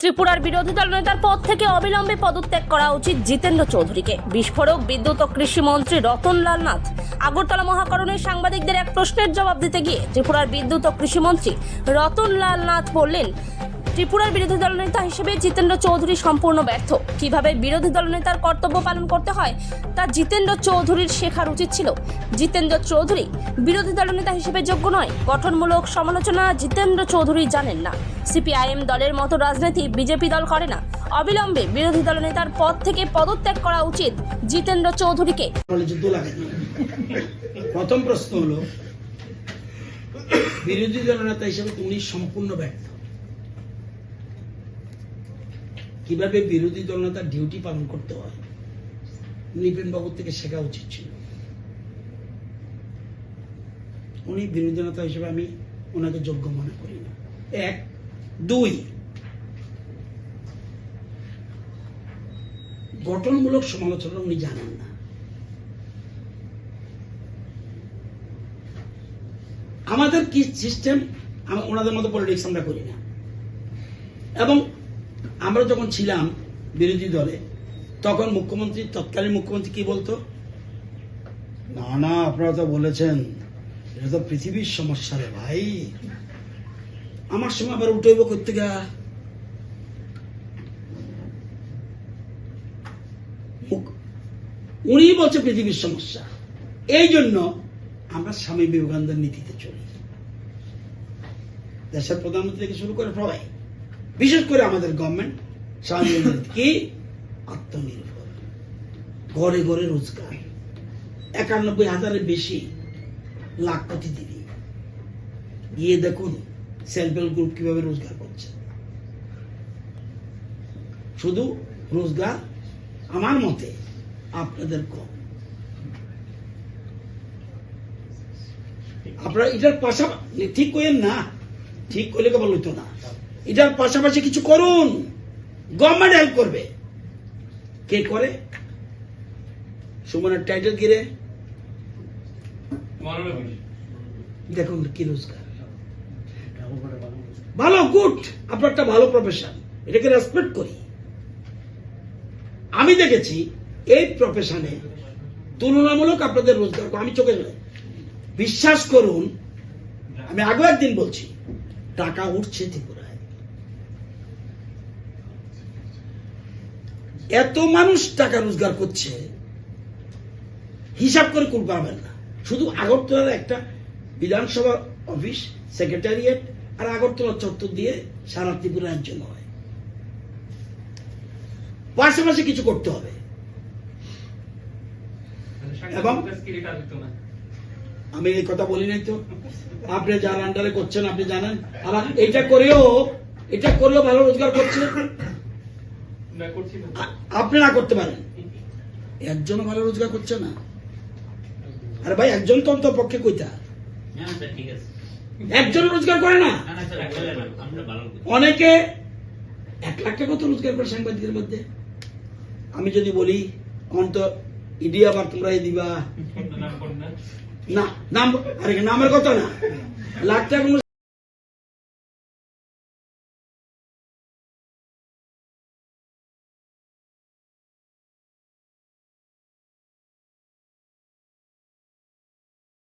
ত্রিপুরার বিরোধী দল নেতার পদ থেকে অবিলম্বে পদত্যাগ করা উচিত জিতেন্দ্র চৌধুরীকে। বিস্ফোরক, বিদ্যুৎ ও কৃষিমন্ত্রী রতনলাল নাথ আগরতলা মহাকরণে সাংবাদিকদের এক প্রশ্নের জবাব দিতে গিয়ে ত্রিপুরার বিদ্যুৎ ও কৃষিমন্ত্রী রতনলাল নাথ বললেন ত্রিপুরার বিরোধী দলনেতা হিসেবে জিতেন্দ্র চৌধুরী সম্পূর্ণ ব্যর্থ। কীভাবে বিরোধী দলনেতার কর্তব্য পালন করতে হয়, তা জিতেন্দ্র চৌধুরীর শেখার উচিত ছিল। জিতেন্দ্র চৌধুরী বিরোধী দলনেতা হিসেবে যোগ্য নয়, গঠনমূলক সমালোচনা জিতেন্দ্র চৌধুরী জানেন না। সিপিআইএম দলের মতো রাজনীতি বিজেপি দল করে না। অবিলম্বে বিরোধী দলনেতার পদ থেকে পদত্যাগ করা উচিত জিতেন্দ্র চৌধুরীকে। প্রথম প্রশ্ন হলো, বিরোধী দলনেতা হিসেবে তুমি সম্পূর্ণ ব্যর্থ। কীভাবে বিরোধী দলনেতার ডিউটি পালন করতে হয়? বাবুর থেকে শেখা উচিত ছিল। উনি বিরোধী নেতা হিসেবে আমি ওনাকে যোগ্য মনে করি না। এক। দুই। গঠনমূলক সমালোচনা উনি জানেন না। আমাদের কি সিস্টেম ওনাদের মতো পলিটিক্স আমরা করি না। এবং আমরা যখন ছিলাম বিরোধী দলে, তখন মুখ্যমন্ত্রী, তৎকালীন মুখ্যমন্ত্রী কি বলতো? না না, আপনারা তো বলেছেন। এটা তো পৃথিবীর সমস্যা রে ভাই। আমার সময় আবার উঠেব করতে গা উনি বলছে পৃথিবীর সমস্যা। এই জন্য আমরা স্বামী বিবেকানন্দের নীতিতে চলি। দেশের প্রধানমন্ত্রী থেকে শুরু করে সবাই। বিশেষ করে আমাদের গভর্নমেন্ট কি? আত্মনির্ভর। ঘরে ঘরে রোজগার। একানব্বই হাজারের বেশি লাখপতি দিদি গিয়ে দেখুন সেলফ হেল্প গ্রুপ কীভাবে রোজগার করছে। শুধু রোজগার আমার মতে আপনাদের কম। আপনারা এটার পাশাপাশি ঠিক করেন না, ঠিক করলে কেবল হইতো না। এটার পাশাপাশি কিছু করুন। গভর্নমেন্ট হেল্প করবে। কে করে? সুমনের টাইটেল কি রে? দেখুন কি রোজগার। ভালো গুড আপনার একটা ভালো প্রফেশন এটাকে রেসপেক্ট করি। আমি দেখেছি এই প্রফেশনে তুলনামূলক আপনাদের রোজগার আমি চোখে বিশ্বাস করুন, আমি আগেও একদিন বলছি, টাকা উঠছে ত্রিপুরায়। এত মানুষ টাকা রোজগার করছে হিসাব করে কুল পাবেন না। শুধু আগরতলার একটা বিধানসভা অফিস সেক্রেটারিয়েট আর আগরতলা চত্বর দিয়ে সারা ত্রিপুরা রাজ্য নয়। পাশাপাশি কিছু করতে হবে। এবং আমি এই কথা বলি নাই তো। আপনি যার আন্ডারে করছেন আপনি জানেন। আবার এটা করেও এটা করেও ভালো রোজগার করছে। আ- আপনি না। করতে পারেন। একজনও ভালো রোজগার করছে না। আরে ভাই একজন তো অন্তত পক্ষে কইতা। একজন রোজগার করে না? অনেকে এক লাখ টাকা তো রোজগার করে সাংবাদিকের মধ্যে। আমি যদি বলি অন্ত ইডি আবার তোমরা দিবা। না নাম আরে নামের কথা না। লাখ টাকা